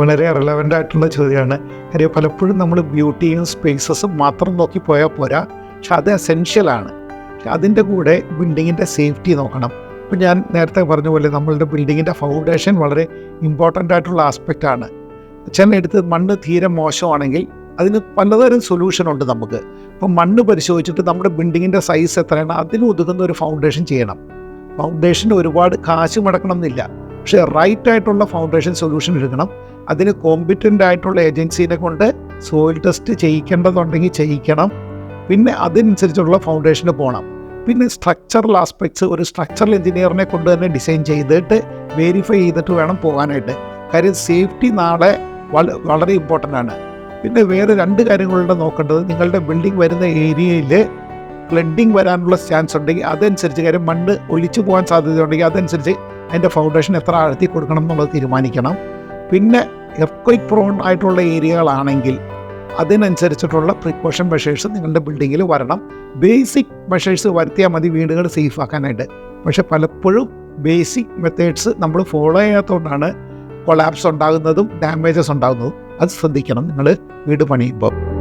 Important ആയിട്ടുള്ള ചോദ്യമാണ്. കാര്യം പലപ്പോഴും നമ്മൾ ബ്യൂട്ടിയും സ്പേസസും മാത്രം നോക്കി പോയാൽ പോരാ. പക്ഷെ അത് എസെൻഷ്യലാണ് പക്ഷെ അതിന്റെ കൂടെ ബിൽഡിങ്ങിന്റെ സേഫ്റ്റി നോക്കണം. ഇപ്പം ഞാൻ നേരത്തെ പറഞ്ഞ പോലെ നമ്മളുടെ ബിൽഡിങ്ങിന്റെ ഫൗണ്ടേഷൻ വളരെ ഇമ്പോർട്ടന്റ് ആയിട്ടുള്ള ആസ്പെക്റ്റാണ് ചില എടുത്ത് മണ്ണ് തീരെ മോശമാണെങ്കിൽ അതിന് പലതരം സൊല്യൂഷൻ ഉണ്ട് നമുക്ക്. ഇപ്പം മണ്ണ് പരിശോധിച്ചിട്ട് നമ്മുടെ ബിൽഡിങ്ങിന്റെ സൈസ് എത്രയാണ്? അതിന് ഒരു ഫൗണ്ടേഷൻ ചെയ്യണം. ഫൗണ്ടേഷന്റെ ഒരുപാട് കാശ് മുടക്കണം എന്നില്ല പക്ഷേ റൈറ്റ് ആയിട്ടുള്ള ഫൗണ്ടേഷൻ സൊല്യൂഷൻ എടുക്കണം. അതിന് കോമ്പിറ്റന്റ് ആയിട്ടുള്ള ഏജൻസീനെ കൊണ്ട് സോയിൽ ടെസ്റ്റ് ചെയ്യിക്കേണ്ടതുണ്ടെങ്കിൽ ചെയ്യിക്കണം. പിന്നെ അതിനനുസരിച്ചുള്ള ഫൗണ്ടേഷന് പോകണം പിന്നെ സ്ട്രക്ചറൽ ആസ്പെക്ട്സ് ഒരു സ്ട്രക്ചറൽ എഞ്ചിനീയറിനെ കൊണ്ട് തന്നെ ഡിസൈൻ ചെയ്തിട്ട് വെരിഫൈ ചെയ്തിട്ട് വേണം പോകാനായിട്ട്. കാര്യം സേഫ്റ്റി നാളെ വള- വളരെ ഇമ്പോർട്ടന്റ് ആണ്. പിന്നെ വേറെ രണ്ട് കാര്യങ്ങളുടെ നോക്കേണ്ടത് നിങ്ങളുടെ ബിൽഡിംഗ് വരുന്ന ഏരിയയിൽ ഫ്ലഡിങ് വരാനുള്ള ചാൻസ് ഉണ്ടെങ്കിൽ അതനുസരിച്ച് കാര്യം മണ്ണ് ഒലിച്ചു പോകാൻ സാധ്യതയുണ്ടെങ്കിൽ അതനുസരിച്ച് അതിന്റെ ഫൗണ്ടേഷൻ എത്ര ആഴ്ത്തി കൊടുക്കണം എന്നുള്ളത് തീരുമാനിക്കണം. പിന്നെ എർക്വൈക്ക് പ്രോൺ ആയിട്ടുള്ള ഏരിയകളാണെങ്കിൽ അതിനനുസരിച്ചിട്ടുള്ള പ്രിക്കോഷൻ മെഷേഴ്സ് നിങ്ങളുടെ ബിൽഡിങ്ങിൽ വരണം. ബേസിക് മെഷേഴ്സ് വരുത്തിയാൽ മതി വീടുകൾ സേഫ് ആക്കാനായിട്ട്. പക്ഷെ പലപ്പോഴും ബേസിക് മെത്തേഡ്സ് നമ്മൾ ഫോളോ ചെയ്യാത്തതുകൊണ്ടാണ് കൊളാപ്സ് ഉണ്ടാകുന്നതും ഡാമേജസ് ഉണ്ടാകുന്നതും. അത് ശ്രദ്ധിക്കണം. നിങ്ങൾ വീട് പണിയുമ്പോൾ.